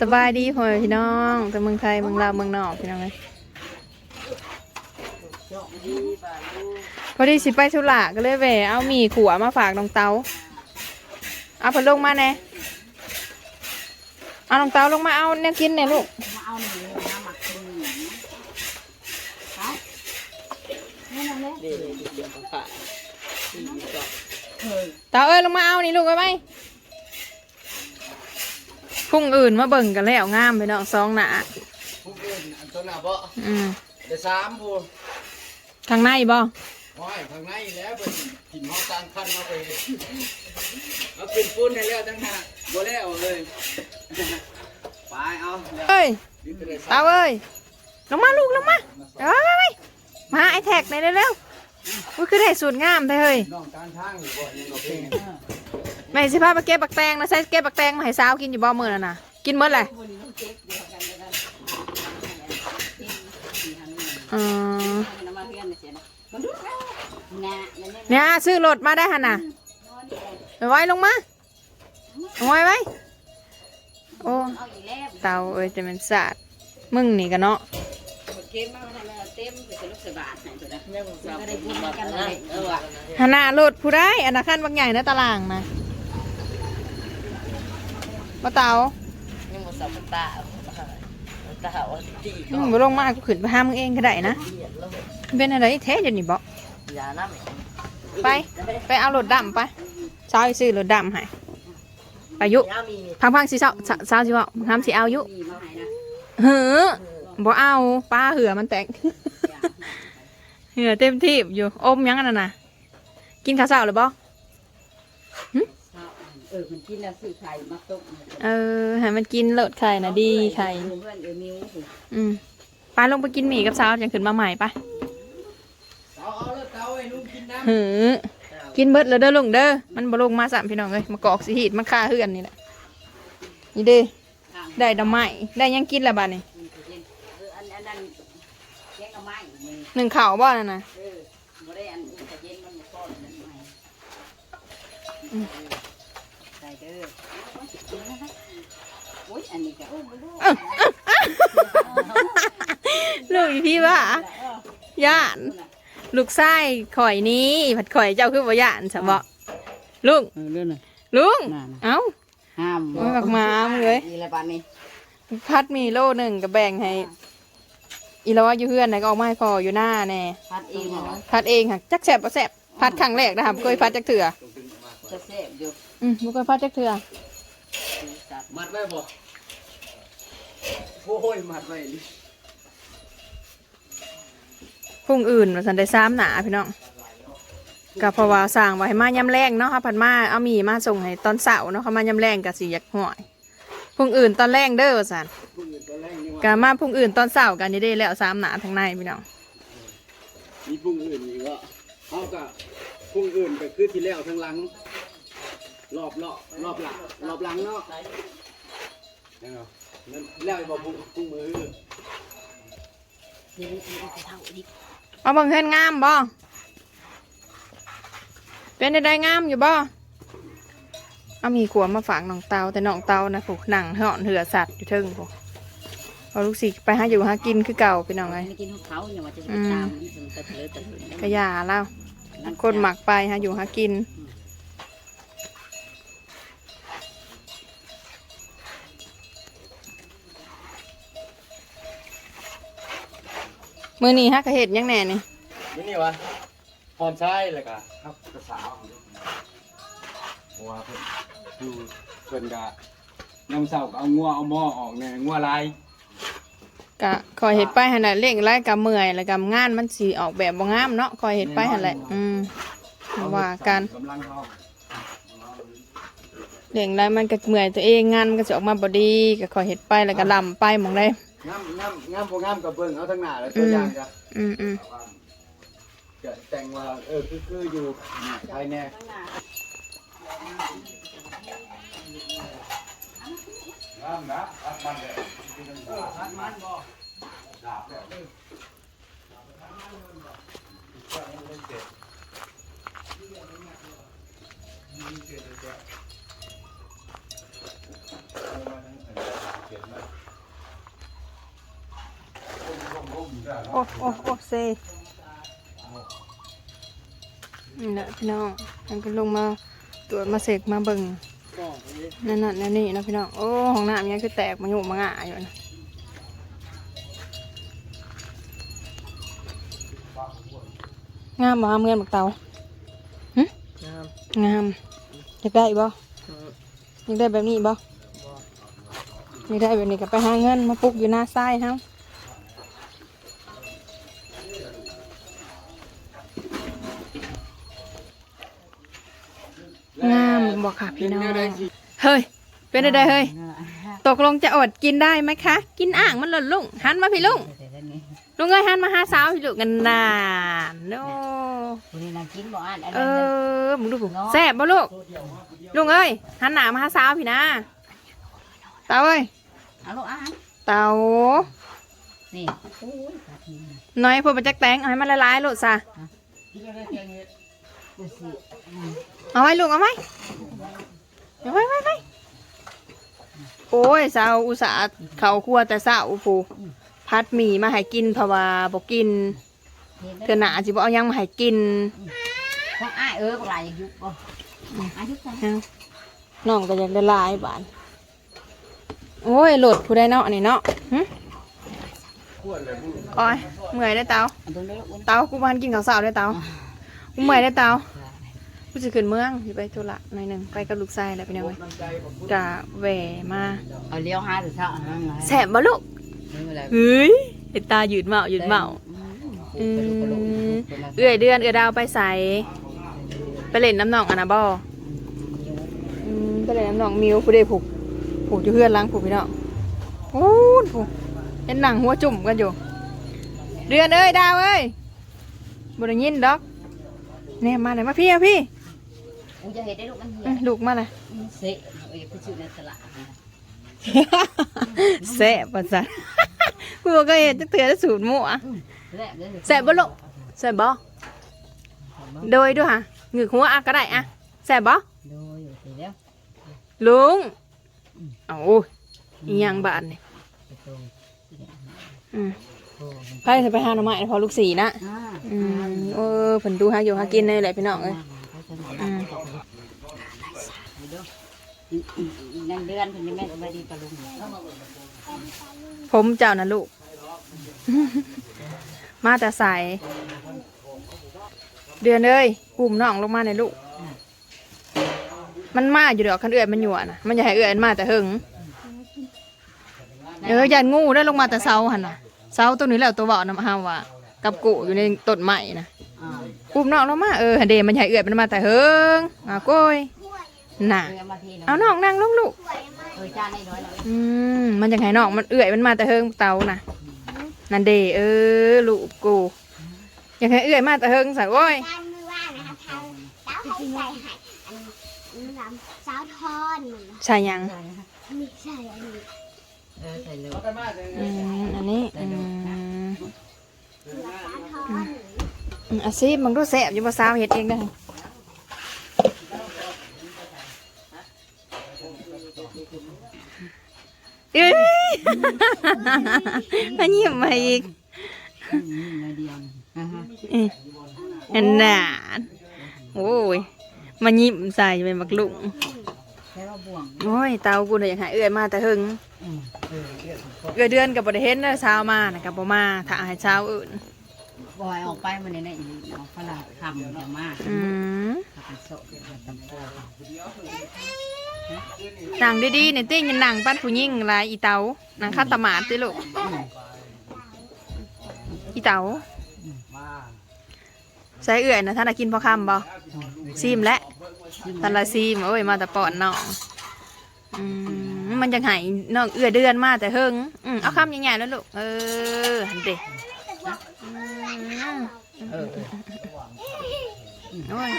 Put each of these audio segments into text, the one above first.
สบายดีพ่อแม่พี่น้องแต่เมืองไทยเมืองลาวเมืองนอกพี่น้องเลยพอดีสิไปธุระก็เลยแหวเอาหมี่ขัวมาฝากน้องเตาเอาผลลงมาแน่เอาน้องเตาลงมาเอาเนี่ยกินเนี่ยลูกมาเอาหนึ่งเลยนะหมักหนึ่งเดี๋ยวเดี๋ยวเขาเคยเตาเอ้ยลงมาเอานี่ลูกเอาไหม พุ่งอื่นมาเบิ่งกันแล้วงามพี่น้องสองหนาผู้อื่นอันตัวหน้าบ่อืมเดี๋ยวสามผู้ทางในบ่โอ้ยข้างในแล้วเป็นหินห้องกลางคันมาไปเอาเป็นปูนให้แล้วตั้งหากบ่แล้วเลยไปเอาแล้วเอ้ยดิ้นไปเลยเตาเอ้ยลงมาลูกลงมาเอ้ยมาไอแท็กในอยเร็วๆอุ้ยคือได้สูตรงามแท้เฮ้ยน้องการทางอยู่บ่ยังเอาเพลงแม่สิพาไปเก็บบักแตงนะใส่เก็บบักแตงมาให้สาวกินอยู่บ่มื้อนั่นน่ะกินหมดเลยคนนี้ต้องเช็คเดียวกันเลยนะสี่พันหนึ่งอืมน้ำมาเรียนเสียนะมันดูนะนะนั่นเนี่ยซื้อรถมาได้หั่นน่ะไปไว้ลงมาเอาไว้ไว้โอ้เอาอีแล้วเตาเอ้ยจะเป็นสาดมึงนี่กันเนาะเก็บมาให้แม่เต็มไปเป็นลูกสบาทให้ตัวนะยังสามก็ได้กินกันเลยเออว่ะหนารถผู้ได้อันนั้นขั้นบางใหญ่นะตารางนะ มาเตายังบ่สามตาตาว่าตีมึงบ่ลงมากูขึ้นไปหามึงเองก็ได้นะเหียดแล้วเป็นอะไรแท้เดี๋ยวนี้บ่ยาน้ำไปไปเอารถดำไปสาวสิซื้อรถดำให้ไปยุยามีพังๆสิสาวสาวสาวสิบอกทำสิเอายุมีมาให้นะเหือบ่เอาป้าเหือมันแตกเหือเต็มที่อยู่อมยังอันนั้นน่ะกินข้าวเช้าหรือบ่ เออมันกินแล้วซื้อไข่มาต้มเออให้มันกินเลิศไข่นะดีไข่เพื่อนเออมิวอืมไปลงไปกินหมี่กับสาวยังขึ้นมาใหม่ไปเอาเอาแล้วเตาไอ้ลุงกินน้ำหือกินเบิดแล้วเด้อลุงเด้อมันบ่ลงมาสามพี่น้องเลยมากอกสิหีดมันฆ่าเฮือนนี่แหละนี่เด้ได้ดอกไม้ได้หยังกินและบาดนี่เอออันอันนั้นแกงเอาไม้มือหนึ่งข่าวบ่นั่นน่ะเออบ่ได้อันอื่นแต่เย็นมันบ่พอนั่นไม้ใส่เด้อโอ้ยอันนี้ก็โอ้บ่รู้ลูกอีพี่ว่าย่านลูกไส้ข่อยนี้ผัดข่อยเจ้าคือบ่ย่านซะบ่ลุงเรื่องน่ะลุงนั่นน่ะเอ้าห้ามโอ้ยบักหมามึงเอ้ยนี่แหละบัดนี้พัดมีโลหนึ่งก็แบ่งให้อีละว่าอยู่เพื่อนไหนก็ออกมาให้พออยู่หน้าแน่พัดเองเหรอพัดเองค่ะจักแสบบ่แสบพัดครั้งแรกนะครับเคยพัดจักเถื่อจะแซ่บอยู่อืมบ่เคยพัดจักเถื่อจัดมัดไว้บ่ โอ้ยมัดไว้ดิพุ่งอื่นว่าสันได้ซ้ำหนาพี่น้องก็เพราะว่าสั่งไว้ให้มายำแรงเนาะค่ะผัดมาเอาหมีมาส่งให้ตอนเสาร์เนาะเขามายำแรงก็สิอยากห่วยพุ่งอื่นตอนแรงเด้อว่าสันพุ่งอยู่ตัวแรกนี่ว่าก็มาพุ่งอื่นตอนเสาร์กันนี่ได้แล้วซ้ำหนาทางในพี่น้องมีพุ่งอื่นอีกวะเอากะพุ่งอื่นก็คือที่แล้วทางหลัง รอบรอบรอบหลังรอบหลังเนาะยังไง นั่นแล้วไอ้บอกพุ่งพุ่งมือเดี๋ยวเอาไปเท่าดิเอาบังเฮินงามบ่เป็นได้งามอยู่บ่เอามีขวมาฝากน้องเตาแต่น้องเตานะผูกหนังเหาะเหือสัตว์อยู่เทิงผูเอาลูกศิษย์ไปหาอยู่หากินคือเก่าพี่น้องไงไม่กินของเขาอย่าว่าจะไปตามนี่ถึงตะเถิดตะเถิดกระยาแล้วคนหมักไปหาอยู่หากิน มือนี้ฮะกระเห็ดหยังแหน่นี่นี่นี่วะพรใช่เลยกะครับกระสาวว่าเพิ่นดูเพิ่นกะยำเสาก็เอางัวเอาหม้อออกเนี่ยงัวลายกะคอยเห็ดไปหันแหละเล่งไล่กับเมื่อยแล้วกับงานมันสีออกแบบบ่งามเนาะคอยเห็ดไปหันแหละอืมว่ากันกำลังเขาเล่งไล่มันก็เมื่อยตัวเองงานมันก็จะออกมาบ่ดีก็คอยเห็ดไปแล้วก็ลำไปหมองได้ งามงามงามพวกงามกับเบิ่งเอาทั้งหน้าแล้วตัวอย่างจ้ะอืมอืมจะแต่งว่าเออคือคืออยู่ภายในเโอ้โอ้โอ้เซนี่แหละพี่น้องมันก็ลงมาตรวจมาเสกมาเบิ่งนั่นนั่นนั่นนี่นะพี่น้องโอ้ห้องน้ำยังคือแตกมาอยู่มาง่าอยู่นะงามบ่งามเงินบักเตาหึงามอยากได้บ่อยากได้แบบนี้บ่อยากได้แบบนี้ก็ไปหาเงินมาปลุกอยู่หน้าซ้ายเฮา งามบอกค่ะพี่น้องเฮ้ยเป็นอะไรเฮ้ยตกลงจะอดกินได้ไหมคะ กินอ่างมันหล่นลุงหันมาพี่ลุงลุงเอ้ยหันมาหาสาวพี่ลุงกันนานโนคนนี้นางกินบ่อ่านอันเอนั้นอมึงดูผมแซ่บบ่ลูกลุงเอ้ยหันหน้ามาหาสาวพี่นะเตาเอ้ยเอาลูกอ่านเตานี่โอ้ยกะทิน้อยพวกมันจักแตงเอาให้มันละลายโลดซะดูสิ เอาไว้ลุงเอาไว้เอาไว้ไว้ไว้โอ้ยสาวอุตส่าห์เขาครัวแต่สาวผู้พัดหมี่มาให้กินเพราะว่าบอกกินเทื่อหนาสิบ่เอาหยังมาให้กินของอ้ายเออบ่หลายอย่างยุบบ่อายุกันเอาน้องก็อยากได้หลายบาทโอ้ยโหลดผู้ใดเนาะนี่เนาะหึโอ้ยเมื่อยได้อเตาอันตรงนี้ลูกเตากูบ้านกินข้าวเสาได้อเตา กูเมื่อยได้อเตากูจะขึ้นเมืองสิไปธุระหน่อยหนึ่งไปกับลูกชายแหล้วไปหน่อยกะแหวมาเอาเลี้ยวหาหรือเช้าอันนั้นแสบบ่ลูกนี่อะไรเฮ้ยไอ้ตาหยืดเมาหยืดเมาอืมเอื้อยเดือนเอื้อยดาวไปใส่ไปเล่นน้ำหนองอันนะบ่อืมก็เลยน้ำหนองมิวผู้ใดผูกผูกอยู่เพื่อนหล้างผูกพี่น้องโอ้ยผูกเห็นหนังหัวจุ่มกันอยู่ เดือนเอ้ยดาวเอ้ยบไดยินดอก เนี่ยมาไหนอยมาพี่เอาพี่กูจะเห็นได้ลูกมันเหี่อื้อลูกมาเลย เสะเอ้ยไปซื้อในตลาดแซ่บปัสสันกูบอกก็เห็นจะเตือนสูตรหมั่ว แรกเลยแซ่บบ่ลูกแซ่บบ่โดยด้วยฮะหงึกหัวอะก็ได้อะแซ่บบ่ดูอยู่สิแล้วลุงเอาโอ้ยอีหยังบาดนี่ไปตรงอืมโอ้ ไพ่จะไปหาหน่อไม้พอลูกสีนะอ่าอืมเออผนดูหาอยู่หากินเลยแหละพี่น้องเอ้ยอืมนั่นเดือนเพิ่นนี่แม่ก็ไม่ดีปะลุงผมเจ้านะลูก มาแต่ใสเดือนเอ้ยกลุ่มน้องลงมาในอยลูก มันมาอยู่ดอกคันเอื้อยมันอยู่อะนะมันอย่าให้เอื้อยมันมาแต่หึงเออยันงูได้ลงมาแต่เสาหันน่ะ เสาตัวนี้แหล้วตัวเบานะมาห้ามว่ากับกูอยู่ในต้นไม้นะอ่ากลุ่มน้องลงมาเออเดมันอย่าให้เอื้อยมันมาแต่หึงอะโก้ยน่ะเออมาทีเอาน้องนั่งลงลูกเออจ้าในน้อยเลยอืมมันยังไงน้องมันเอื่อยมันมาแต่เฮิงเตานะนันเดเออลูกกูยังไงเอื่อยมาแต่เฮิงสักโอ้ยด้านมือว่างนะครับเท้าเท้าให้ใส่ให้อันนี้น้ำสาวทอนมันนะใช่ยังมีใส่ อันนี้ออใส่เลยอืมอันนี้อืมสาวทอาซีมึงรู้แสบอยู่บ่สาวเฮ็ดเองได้เอ้ยมายิ้มมาอีกอันน่ะโอ้ยมายิ้มใส่เป็นบักลุง แค่ว่าบ่วงโอ้ยเตากูเนี่ยอยากให้เอื้อยมาแต่หึงอืมเออเดือนเอื้อยเดือนกับบริเห็นเด้อเช้ามานะกับบ่มาถ้าให้เช้าอื่น บอยออกไปมันในในอีกเอาฝรั่งทำเดี๋ยวมากอืมถ้าเป็นโซ่เดี๋ยวตำโพหนังดีๆเนี่ยเต้งยันหนังปั้นผู้หญิงหลายอีเตาหนังข้าวตะหมาดติลูกอีเตาใส่เอื้อยนะท่านน่ะกินพอคำบ่ซีมและ ท่านละซีมโอ้ยมาแต่ปอนน้องอืมมันจังไห้น้องเอื้อเดือนมาแต่เฮิงอืมเอาคำใหญ่ๆแล้วลูกเออหันเด็เออโอ้ย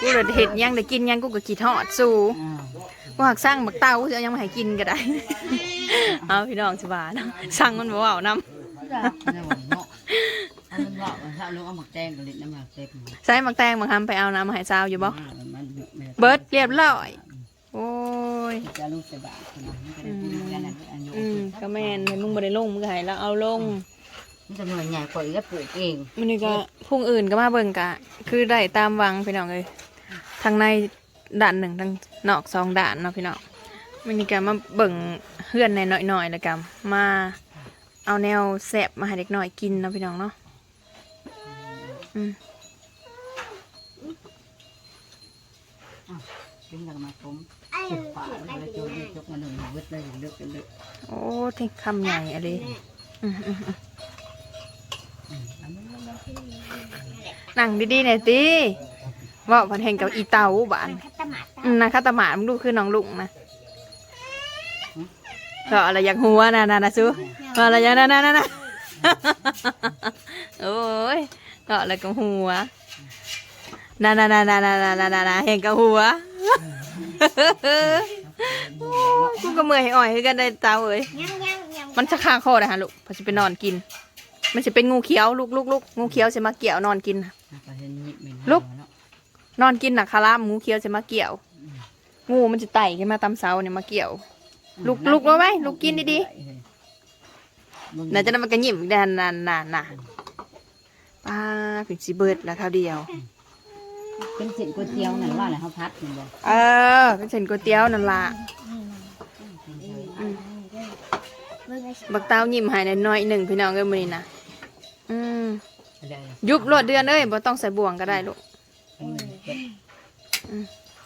กูเลยเห็ดยังได้กินยังกูก็ขีดทอดสูกูหักสร้างบักเต้าจะยังไมาให้กินก็ได้ เอาพี่น้องสบายเนาะสั่งมันบ่เอาน้เมันบอกว่าถ้าลูกเอาหมักแตงกับลิ้นน้ำหมักเต็มำใส่มักแตงบางคำไปเอาน้ำมาให้สาวอยู่บ่มันมันเบิดเรียบร้อย โอ้ยจะลูกจะบาดคนนั้นก็ได้กินกันนะอันก็แม่นให้มึงบ่ได้ลงมึงก็ให้เราเอาลงมันจะหน่วยใหญ่กว่าอีกแล้วปลูกเองมันนี่ก็พุ่งอื่นก็มาเบิ่งกะ คือได้ตามวังพี่น้องเลยทางในด่านหนึ่งทางนอกสองด่านเนาะพี่น้องมันนี่ก็มาเบิ่งเฮือนในหน่อยๆแล้วกันมาเอาแนวแสบมาให้เด็กหน้อยกินเนาะพี่น้องเนาะ อืมขึ้นแล้วก็มาผมไอ้เก็บเขีฝายนแล้วได้ก็ดีโจยกมาหนึ่งเวทเลยเลือกเป็นเลือกโอ้ทิ้งคำใหญ่อะไรอืมอืมอืมอืมอันนั้นมันนั่งดีๆหน่อยติเว่าพันแห่งกับอีเตาบ้านคัตตามาตาอืมนะคาตาหมามึงดูคือน้องลุงนะก็อะไรอยากหัวนะนะนะซูก็อะไรอย่างนั้นนะนะนะโอ้ย ก็อะไรกับหัวนานานานานานานานานาเห็นกับหัวกูก็เมื่อยให้อ่อยให้กันได้เตาเอ้ยยังยังยังมันจะฆ่าคอได้ฮะลูกเพอจะไปนอนกิน มันจะเป็นงูเขียวลูกลูกลูกงูเขียวจะมาเกี่ยวนอนกินน่ะก็เห็นนิดหนึ่งลุกนอนกินน่ะคาร่ามงูเขียวจะมาเกี่ยว งูมันจะไต่ขึ้นมาตามเสาเนี่ยมาเกี่ยวลุกลุกแล้วไหมลุกกินดีๆน่าจะนั้นมันก็ยิ้มอีกแดนนานนานน่ะ ป้าเป็นสีเบิดแล้วเท่าเดียว เป็นเส้นก๋วยเตี๋ยวนั่นว่าอะไรเขาพัดนี่บ่เออเป็นเส้นก๋วยเตี๋ยวนั่นล่ะบักเต้ายิ้มใหายในน้อยหนึ่งพี่น้องเอ้ยมื้อนี้นะอืมยุบรวดเดือนเอ้ยบ่ต้องใส่บ่วงก็ได้ลูก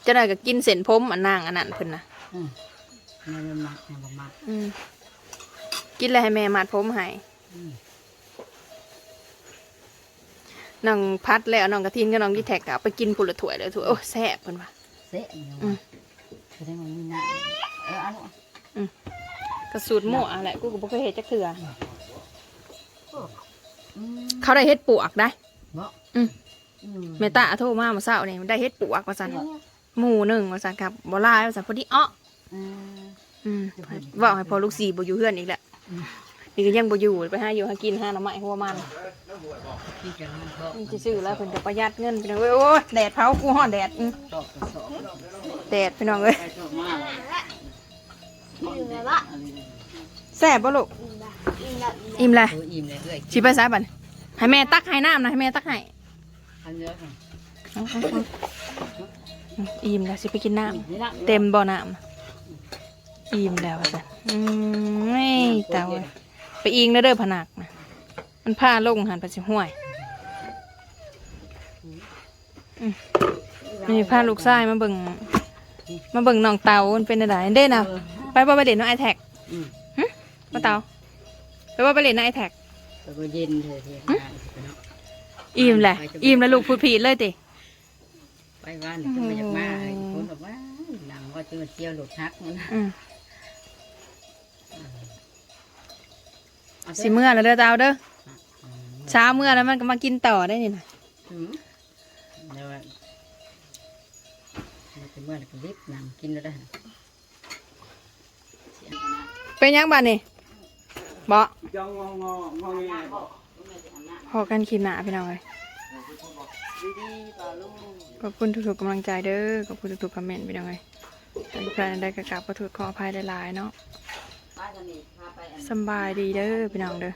จะได้ก็กินเส้นผมอันนางอันนั้นเพิ่นน่ะมันมักมันมักอืมกินแล้วให้แม่มัดผมให้ น้องพัดแล้วน้องกระทินกับน้องดีแท็กก็เอาไปกินผุละถ้วยเลยถ้วยโอ้แซ่บเพิ่นว่า เสะเนี่ยแสดงว่ามีหน้าเอออันกระสูตรหม้ออะไรกูก็บ่เคยเฮ็ดจักเทื่ออืมเขาได้เฮ็ดปวกได้บ่อืม อืมเมตาโทรมาเมื่อเช้านี่ได้เฮ็ดปวกว่าซั่นหมู่หนึงว่าซั่นครับบ่หลายว่าซั่นพอดีอ้ออืม อืมเว้าให้พอลูกสี่บ่อยู่เฮือนอีกแหละ นี่ก็ยังบ่อยู่ไปหาอยู่หากินหาหน่อไม้หัวมันที่จะมันก็นี่สิซื้อแล้วเพิ่นจะประหยัดเงินพี่น้องเอ้ยโอ้ยแดดเผากูฮ้อนแดดอืมตอกกระสอบแดดพี่น้องเอ้ย ไปชอบมากอยู่แบบว่าแซ่บบ่ลูกอิ่มแบบอิ่มอิ่มเลยเอออิ่มเลยเอ้ยสิไปไสบัดให้แม่ตักให้น้ำนะให้แม่ตักให้อันเยอะค่ะเอาเอาเอาอืมอิ่มแล้วสิไปกินน้ำนี่ละเต็มบ่อน้ำอิ่มแล้วจ้ะอืมไม่เตาเอ้ย ไปอิงเด้อเด้อผนักนะมันผ้าลงหันไปสิห้วยอืมนี่ผ้าลูกชายมาเบิ่งมาเบิ่งน้องเตามันเป็นอะไรเด้นะไปบ่ไปเล่นน้องไอแท็กอืมมาเตาไปบ่ไปเล่นน้องไอแท็กแล้วก็เย็นเถอะเถอะเนาะอิ่มแหละอิ่มแล้วลูกพูดผิดเลยติไปบ้านขึ้นมาจากบ้านคนแบบว่าหนังว่าจะมาเที่ยวหลุดทักมัน สิเมื่อแล้วเด้อเตาเด้อเช้าเมื่อแล้วมันก็มากินต่อได้นี่นะอืมแล้วว่าเราเป็นเมื่อไรก็รีบนั่งกินแล้วได้เสียงนะเป็นยังบ้านนี่บ่จ้องงองงองอแงบอกพอกันคลิปหนาพี่น้องเลยดีๆต่อลูกขอบคุณทุกๆกำลังใจเด้อขอบคุณทุกๆคอมเมนต์พี่น้องเลยแต่ใครได้กระกราบขอโทษขออภัยหลายๆเนาะ ป้าจะหนีพาไปอัน สบายดีเด้อพี่น้องเด้อ